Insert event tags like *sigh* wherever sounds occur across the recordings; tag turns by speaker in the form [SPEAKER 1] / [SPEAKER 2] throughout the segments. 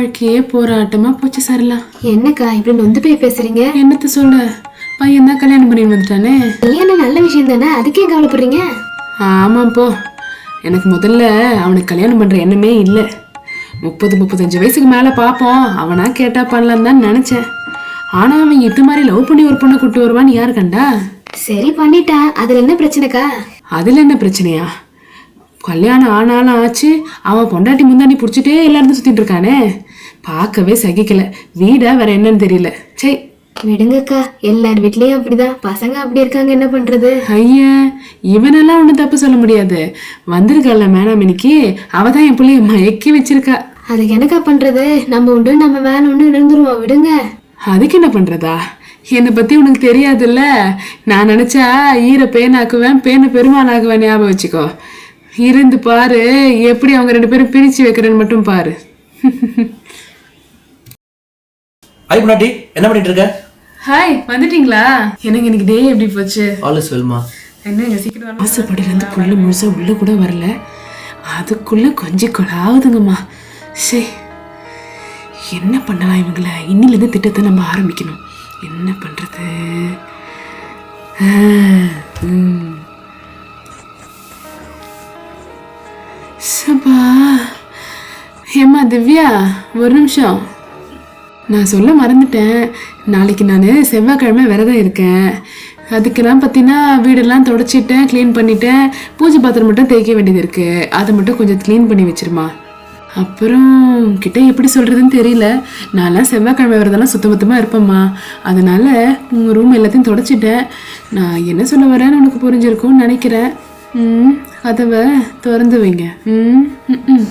[SPEAKER 1] வாழ்க்கையே போராட்டமா போச்சு சரலா
[SPEAKER 2] என்னக்கா இப்படி நொந்து போய் பேசுறீங்க?
[SPEAKER 1] என்னத்த சொல்ல பையன் தான் கல்யாணம் பண்ணிட்டு வந்துட்டானே.
[SPEAKER 2] கல்யாணம் நல்ல விஷயம் தானே? அதுக்கே கவலைப்படுறீங்க
[SPEAKER 1] ஆமாம் போ. எனக்கு முதல்ல அவனுக்கு கல்யாணம் பண்ற எண்ணமே இல்லை. முப்பது முப்பத்தஞ்சு வயசுக்கு மேலே பார்ப்போம் அவனா கேட்டா பண்ணலான்னு தான் நினச்சேன். ஆனால் அவன் இது மாதிரி லவ் பண்ணி ஒரு பொண்ணை கூட்டு வருவான்னு யார் கண்டா?
[SPEAKER 2] சரி பண்ணிட்டா. அதுல என்ன பிரச்சனைக்கா?
[SPEAKER 1] அதில் என்ன பிரச்சனையா? கல்யாணம் ஆனாலும் ஆச்சு. அவன் பொண்டாட்டி முந்தாண்டி பிடிச்சிட்டே எல்லாரும் சுற்றிட்டு இருக்கானே. பார்க்கவே சகிக்கல. வீடா வேற என்னன்னு தெரியல. சே
[SPEAKER 2] விடுங்கக்கா எல்லார் வீட்லயும் அப்படிதான். பசங்க அப்படி இருக்காங்க என்ன பண்றது?
[SPEAKER 1] ஐயா இவனெல்லாம் ஒன்றும் தப்பு சொல்ல முடியாது. வந்திருக்கல மேடம் இன்னைக்கு அவ தான் என் பிள்ளைய மயக்கி வச்சிருக்கா.
[SPEAKER 2] அதுக்கு என்னக்கா பண்றது? நம்ம உண்டு நம்ம வேலை ஒண்ணு இருந்துருவோம். விடுங்க.
[SPEAKER 1] அதுக்கு என்ன பண்றதா? என்னை பத்தி உனக்கு தெரியாதுல்ல? நான் நினைச்சா ஈர பேனாக்குவேன் பேனை பெருமானாக்குவேன் ஞாபகம் வச்சுக்கோ. இருந்து பாரு எப்படி அவங்க ரெண்டு பேரும் பிரிச்சு வைக்கிறேன்னு மட்டும் பாரு. *laughs*
[SPEAKER 3] ஐ முன்னாடி என்ன பண்ணிட்டு இருக்க
[SPEAKER 1] ஹாய் வந்துட்டீங்களா? எனக்கு இன்னைக்கு டே எப்படி போச்சு?
[SPEAKER 3] ஆல் இஸ் வெல்மா
[SPEAKER 1] என்னங்க சீக்கிரம் ஆசைப்படிலேருந்து புள்ள முழுசா உள்ள கூட வரல. அதுக்குள்ள கொஞ்சம் கொலாவுதுங்கம்மா சே என்ன பண்ணலாம் இவங்கள? இன்னிலேருந்து திட்டத்தை நம்ம ஆரம்பிக்கணும். என்ன ம். சபா. ஏம்மா திவ்யா ஒரு நிமிஷம். நான் சொல்ல மறந்துட்டேன். நாளைக்கு நான் செவ்வாய்க்கிழமை விரதம் இருக்கேன். அதுக்கெல்லாம் பார்த்தீங்கன்னா வீடெல்லாம் தொடச்சிட்டேன் க்ளீன் பண்ணிட்டேன். பூஜை பாத்திரம் மட்டும் தேய்க்க வேண்டியது இருக்குது அதை மட்டும் கொஞ்சம் க்ளீன் பண்ணி வச்சிருமா? அப்புறம் கிட்ட எப்படி சொல்கிறதுன்னு தெரியல. நான்லாம் செவ்வாய்க்கிழமை வரதெல்லாம் சுத்த மொத்தமாக இருப்பேம்மா. அதனால் உங்கள் ரூம் எல்லாத்தையும் தொடச்சிட்டேன். நான் என்ன சொல்ல வரேன்னு உனக்கு புரிஞ்சிருக்கும்னு நினைக்கிறேன். ம் கதவை திறந்து வைங்க. ம் ம்,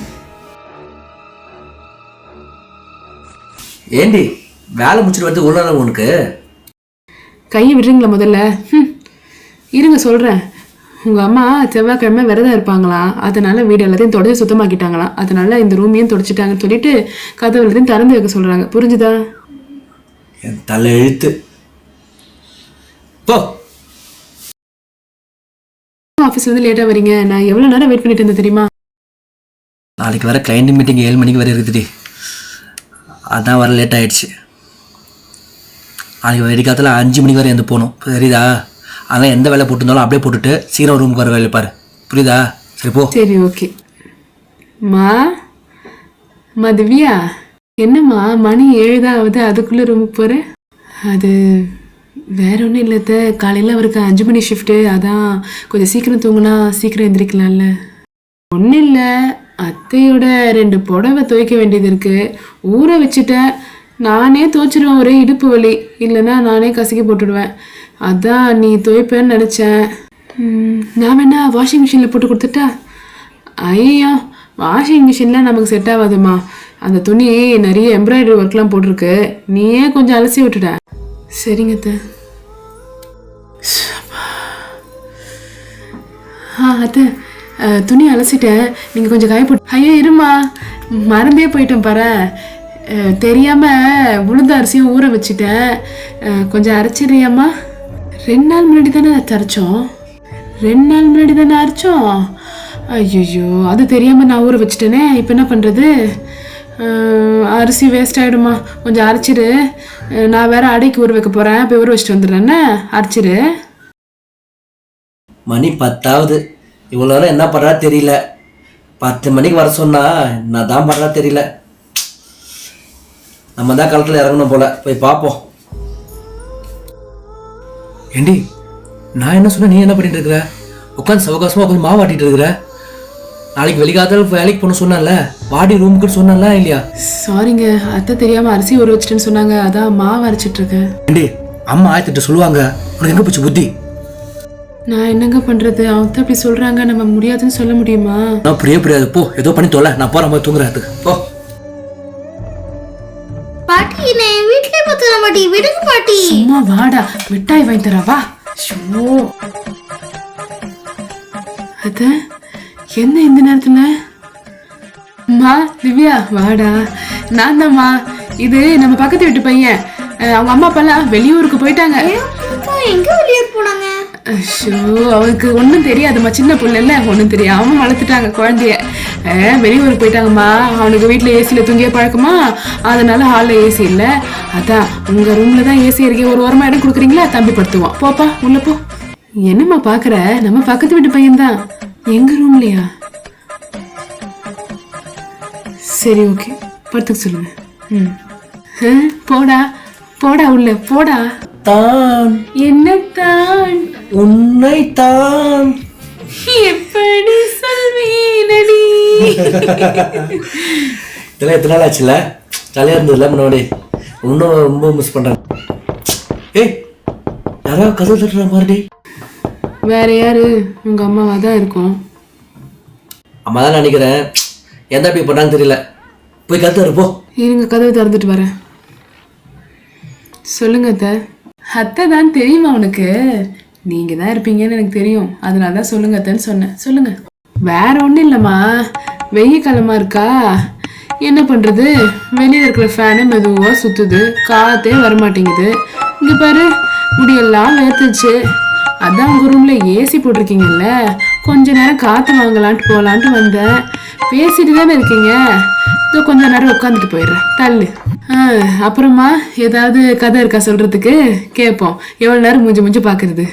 [SPEAKER 3] ஏண்டி வேலை முடிச்சுட்டு வந்து உள்ள உனக்கு?
[SPEAKER 1] கையை விடுறீங்களா முதல்ல. இருங்க சொல்கிறேன் உங்கள் அம்மா செவ்வாய்க்கிழமை விரதம் இருப்பாங்களாம் அதனால வீடு எல்லாத்தையும் தொடச்சி சுத்தமாக்கிட்டாங்களாம் அதனால இந்த ரூமையும் தொடச்சிட்டாங்கன்னு சொல்லிட்டு கதவு எல்லாத்தையும் திறந்து வைக்க சொல்கிறாங்க புரிஞ்சுதா?
[SPEAKER 3] என் தலை எழுத்து போ.
[SPEAKER 1] ஆஃபீஸ் வந்து லேட்டாக வரீங்க? நான் எவ்வளோ நேரம் வெயிட் பண்ணிட்டு இருந்தேன் தெரியுமா?
[SPEAKER 3] நாளைக்கு வர கிளைண்ட் மீட்டிங் ஏழு மணிக்கு வர இருக்குதுடி அதான் வர லேட் ஆகிடுச்சு நாளைக்கு வெடிக்காலத்தில் அஞ்சு மணிக்கு வரை எழுந்து போகணும். சரிதா அதான் எந்த வேலை போட்டிருந்தாலும் அப்படியே போட்டுட்டு சீக்கிரம் ரூமுக்கு வர வேலை பாரு. புரியுதா? சரி போ.
[SPEAKER 1] சரி ஓகே மா மா திவ்யா என்னம்மா மணி ஏழுதாவது ஆகுது அதுக்குள்ளே ரூமுக்கு போகிறேன் அது வேற ஒன்றும் இல்லத்த காலையில் அவருக்கு அஞ்சு மணி ஷிஃப்ட்டு அதான் கொஞ்சம் சீக்கிரம் தூங்கினா சீக்கிரம் எந்திரிக்கலாம்ல. ஒன்றும் இல்லை. அத்தையோட ரெண்டு புடவை துவைக்க வேண்டியது இருக்குது ஊற வச்சுட்டேன். நானே துவைச்சிருவேன் ஒரே இடுப்பு வலி. இல்லைன்னா நானே கசக்கி போட்டுடுவேன். அதான் நீ துவைப்பேன்னு நினச்சேன். நான் வேணா வாஷிங் மிஷினில் போட்டு கொடுத்துட்டா? ஐயோ வாஷிங் மிஷின்லாம் நமக்கு செட் ஆகாதும்மா அந்த துணி நிறைய எம்ப்ராய்டரி ஒர்க்லாம் போட்டிருக்கு. நீயே கொஞ்சம் அலசி விட்டுட. சரிங்க அத்தை. ஆ அத்தை. துணி அலசிட்டேன். நீங்கள் கொஞ்சம் காய போட்டு ஐயோ இருமா. மறந்தே போயிட்டேன் பாரு. தெரியாமல் உளுந்த அரிசியும் ஊற வச்சுட்டேன். கொஞ்சம் அரைச்சிடுறியாம்மா? ரெண்டு நாள் முன்னாடி தானே அரைச்சோம் ரெண்டு நாள் முன்னாடி தானே அரைச்சோம். ஐயோ அது தெரியாமல் நான் ஊற வச்சுட்டேனே. இப்போ என்ன பண்ணுறது அரிசி வேஸ்ட் ஆகிடுமா கொஞ்சம் அரைச்சிரு நான் வேறு அடைக்கு ஊற வைக்க போகிறேன் போய் ஊற வச்சுட்டு வந்துடுறேன்னு அரைச்சிரு
[SPEAKER 3] மணி பத்தாவது. இவ்வளோ நேரம் என்ன பண்ணுறா தெரியல. பத்து மணிக்கு வர சொன்னா நான் தான் பண்ணுறா தெரியல. நம்ம தான் களத்தில் இறங்கணும் போல. போய் பார்ப்போம் ஏண்டி நான் என்ன சொன்னேன் நீ என்ன பண்ணிட்டு இருக்கிற? உட்காந்து சவகாசமாக உட்காந்து மாவாட்டிட்டு இருக்கிற? நாளைக்கு வெளிக்காலத்தில் வேலைக்கு போகணும் சொன்னேன்ல. வாடி ரூமுக்குன்னு சொன்னேன்ல இல்லையா?
[SPEAKER 1] சாரிங்க அத்தை தெரியாமல் அரிசி ஊற வச்சுட்டேன்னு சொன்னாங்க. அதான் மாவு அரைச்சிட்டு இருக்கேன்.
[SPEAKER 3] ஏண்டி அம்மா ஆயத்திட்ட சொல்லுவாங்க உனக்கு எங்கே போச்சு புத்தி?
[SPEAKER 1] நான் என்னங்க பண்ணுறது அவங்க அப்படி சொல்கிறாங்க நம்ம முடியாதுன்னு சொல்ல முடியுமா?
[SPEAKER 3] நான் புரிய புரியாது போ ஏதோ பண்ணி தொலை. நான் போகிற மாதிரி தூங்குறதுக்கு போ.
[SPEAKER 4] பாட்டி என்னை வீட்லயே பத்துற மாட்டி விடுங்க பாட்டி.
[SPEAKER 1] சும்மா வாடா. மிட்டாய் வாங்கி தரா வா. ஷோ அத்த என்ன இந்த நேரத்துல? அம்மா திவ்யா வாடா. நான் தான்மா. இது நம்ம பக்கத்து வீட்டு பையன். அவங்க அம்மா அப்பாலாம் வெளியூருக்கு போயிட்டாங்க.
[SPEAKER 4] எங்க
[SPEAKER 1] ஷோ அவனுக்கு ஒன்றும் தெரியாதும்மா. சின்ன பிள்ளைல ஒன்றும் தெரியாம வளர்த்துட்டாங்க குழந்தைய. வெளியூருக்கு போயிட்டாங்கம்மா. அவனுக்கு வீட்டில் ஏசியில் தூங்கிய பழக்கமா? அதனால ஹாலில் ஏசி இல்லை. அதான் உங்கள் ரூமில் தான் ஏசி இருக்கு. ஒரு ஓரமாக இடம் கொடுக்குறீங்களா? தம்பி படுத்துவோம் போப்பா உள்ள போ. என்னம்மா பார்க்குற நம்ம பக்கத்து வீட்டு பையன்தான். எங்க ரூம்லையா சரி ஓகே படுத்துக்க சொல்லுங்க. ம். போடா. போடா உள்ள. போடா.
[SPEAKER 3] தான்.
[SPEAKER 1] என்னத்தான்
[SPEAKER 3] உன்னை தான்
[SPEAKER 1] எப்படி சொல்வீனடி
[SPEAKER 3] இதெல்லாம் எத்தனை நாள் ஆச்சுல்ல ஜாலியாக இருந்ததுல முன்னாடி. இன்னும் ரொம்ப மிஸ் பண்ணுறேன் ஏய் யாராவது கதவு தட்டுற மாதிரி.
[SPEAKER 1] வேற யாரு? உங்க அம்மாவா தான் இருக்கும்.
[SPEAKER 3] அம்மா தான் நினைக்கிறேன். எந்த அப்படி பண்ணான்னு தெரியல. போய் கத்து போ.
[SPEAKER 1] இருங்க கதவு திறந்துட்டு வரேன். சொல்லுங்க அத்தை. அத்தை தான் தெரியுமா உனக்கு? நீங்க தான் இருப்பீங்கன்னு எனக்கு தெரியும். அதனால தான் சொல்லுங்க அத்தைன்னு சொன்னேன். சொல்லுங்க. வேற ஒன்றும் இல்லைம்மா. வெயில் காலமா இருக்கா? என்ன பண்றது? வெளியில இருக்கிற ஃபேனு மெதுவாக சுத்துது. காத்தே வரமாட்டேங்குது. இங்க பாரு முடியெல்லாம் வேர்த்துச்சு அதான் உங்க ரூம்ல ஏசி போட்டிருக்கீங்கல்ல. கொஞ்ச நேரம் காத்து வாங்கலான்ட்டு போகலான்ட்டு வந்தேன். பேசிட்டு தானே இருக்கீங்க. இதோ கொஞ்ச நேரம் உட்காந்துட்டு போயிடுறேன். தள்ளு. அப்புறமா ஏதாவது கதை இருக்கா சொல்றதுக்கு? கேட்போம் எவ்வளவு நேரம் மூஞ்சி மூஞ்சி பாக்குறது?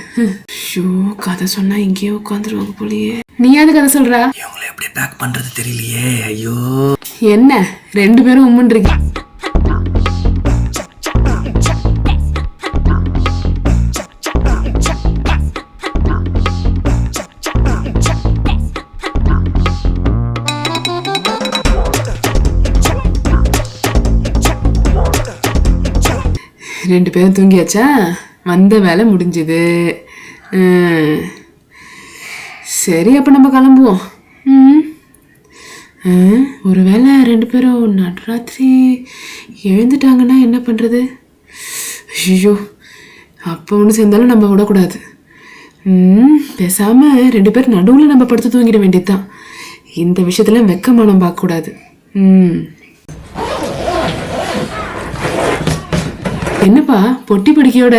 [SPEAKER 1] ஷோ கதை சொன்னா இங்கேயே உட்காந்துருவாங்க போலயே. நீயாவது கதை சொல்றா?
[SPEAKER 3] இவங்களை எப்படி பேக் பண்ணுறது தெரியலையே ஐயோ.
[SPEAKER 1] என்ன? ரெண்டு பேரும் உம்முன்றீங்க ரெண்டு பேரும் தூங்கியாச்சா? வந்த வேலை முடிஞ்சுது. சரி அப்போ நம்ம கிளம்புவோம். ம் ஆ, ஒருவேளை ரெண்டு பேரும் நடுராத்திரி எழுந்துட்டாங்கன்னா என்ன பண்ணுறது ஐயோ அப்போ ஒன்று சேர்ந்தாலும் நம்ம விடக்கூடாது. ம் பேசாமல் ரெண்டு பேரும் நடுவில் நம்ம படுத்து தூங்கிட வேண்டியதுதான். இந்த விஷயத்துல வெக்கமானம் பார்க்கக்கூடாது. ம். என்னப்பா பொட்டி பிடிக்கையோட?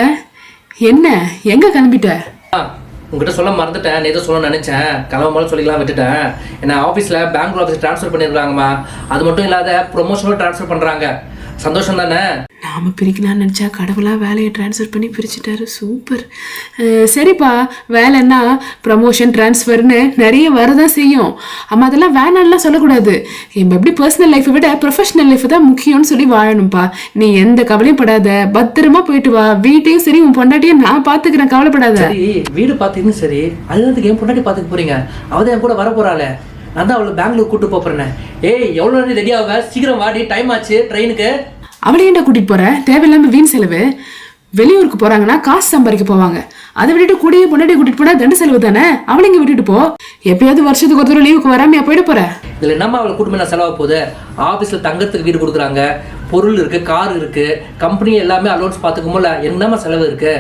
[SPEAKER 1] என்ன எங்க கிளம்பிட்ட?
[SPEAKER 3] ஆ, உங்ககிட்ட சொல்ல மறந்துட்டேன். நேற்று சொல்ல நினைச்சேன். கிளம்ப சொல்லிக்கலாம் விட்டுட்டேன். என்ன ஆஃபீஸில் பெங்களூர் ஆஃபீஸ் ட்ரான்ஸ்ஃபர் பண்ணியிருக்காங்கம்மா. அது மட்டும் இல்லாத ப்ரொமோஷனும் ட்ரான்ஸ்ஃபர் பண்ணுறாங்க சந்தோஷம் தானே
[SPEAKER 1] நாம பிரிக்கலாம்னு நினச்சா கடவுளா வேலையை ட்ரான்ஸ்ஃபர் பண்ணி பிரிச்சுட்டாரு. சூப்பர். சரிப்பா வேலைன்னா ப்ரமோஷன் ட்ரான்ஸ்ஃபர்னு நிறைய வரதான் செய்யும். அம்மா அதெல்லாம் வேணாம்லாம் சொல்லக்கூடாது. நம்ம எப்படி பர்சனல் லைஃப்பை விட ப்ரொஃபஷனல் லைஃப் தான் முக்கியம்னு சொல்லி வாழணும்ப்பா நீ எந்த கவலையும் படாத. பத்திரமா போயிட்டு வா. வீட்டையும் சரி உன் பொண்டாட்டியும் நான் பார்த்துக்கிறேன் கவலைப்படாத.
[SPEAKER 3] வீடு பார்த்தீங்கன்னு சரி அதுக்கு என் பொண்டாட்டி பார்த்துக்க போறீங்க. அவதான் என் கூட வர போறாளே நான் தான் அவளை பெங்களூர் கூட்டு போறேன். ஏய் எவ்வளோ நேரம் ரெடி ஆக சீக்கிரம் வாடி டைம் ஆச்சு ட்ரெயினுக்கு
[SPEAKER 1] அவளை ஏன்டா கூட்டிட்டு போற? தேவையில்லாம வீண் செலவு. வெளியூருக்கு போறாங்கன்னா காசு சம்பாதிக்க போவாங்க. அதை விட்டுட்டு கூடயே பொண்டாட்டி கூட்டிட்டு போனா தண்டு செலவு தானே? அவளை இங்க விட்டுட்டு போ. எப்பயாவது வருஷத்துக்கு ஒரு தடவை லீவுக்கு வராமையா போயிட போற?
[SPEAKER 3] இதில் என்னம்மா அவளை கூட்டு நான் செலவாக போகுது? ஆஃபீஸில் தங்கறதுக்கு வீடு கொடுக்குறாங்க. பொருள் இருக்கு கார் இருக்கு. கம்பெனி எல்லாமே அலோன்ஸ் பார்த்துக்கும்போல என்னம்மா செலவு இருக்கு?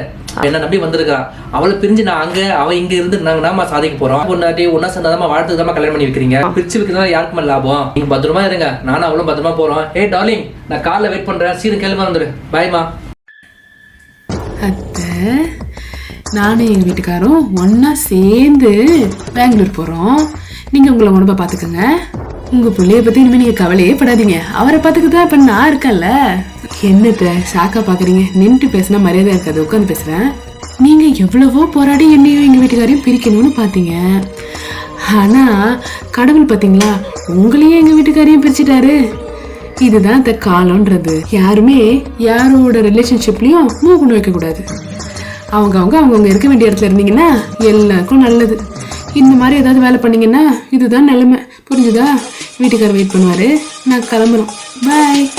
[SPEAKER 3] என்ன நம்பி வந்திருக்கா அவளை பிரிஞ்சு நான் அங்க அவ இங்க இருந்து நாங்க சாதிக்க போறோம். பொண்ணாட்டி ஒன்னா சேர்ந்தாதான் வாழ்த்துக்கு தான் கல்யாணம் பண்ணி வைக்கிறீங்க பிரிச்சு வைக்கிறதுனால யாருக்குமே லாபம்? நீங்க பத்திரமா இருங்க. நானும் அவளும் பத்திரமா போறோம். ஏய் டார்லிங் நான் காலைல வெயிட் பண்றேன். சீக்கிரம் கிளம்ப வந்துரு. பாய்மா.
[SPEAKER 1] அத்தை நானும் எங்க வீட்டுக்காரும் ஒண்ணா சேர்ந்து பெங்களூர் போறோம். நீங்க உங்களை உடம்ப பாத்துக்கோங்க. உங்க பிள்ளைய பத்தி இனிமே நீங்க கவலையே படாதீங்க. அவரை பாத்துக்கிட்டா இப்ப நான் இருக்கேன்ல. என்னத்த சாக்கா பாக்குறீங்க? நின்று பேசினா மரியாதை இருக்காது. உட்காந்து பேசுறேன். நீங்க எவ்வளவோ போராடி என்னையும் எங்க வீட்டுக்காரையும் பிரிக்கணும்னு பாத்தீங்க. ஆனா கடவுள் பாத்தீங்களா? உங்களையும் எங்க வீட்டுக்காரையும் பிரிச்சுட்டாரு. இதுதான் இந்த காலம்ன்றது. யாருமே யாரோட ரிலேஷன்ஷிப்லயும் மூக்கணும் வைக்க கூடாது. அவங்க அவங்க அவங்கவுங்க இருக்க வேண்டிய இடத்துல இருந்தீங்கன்னா எல்லாருக்கும் நல்லது. இந்த மாதிரி ஏதாவது வேலை பண்ணீங்கன்னா இதுதான் நிலைமை. புரிஞ்சுதா? வீட்டுக்காரர் வெயிட் பண்ணுவாரு. நான் கிளம்புறோம். பாய்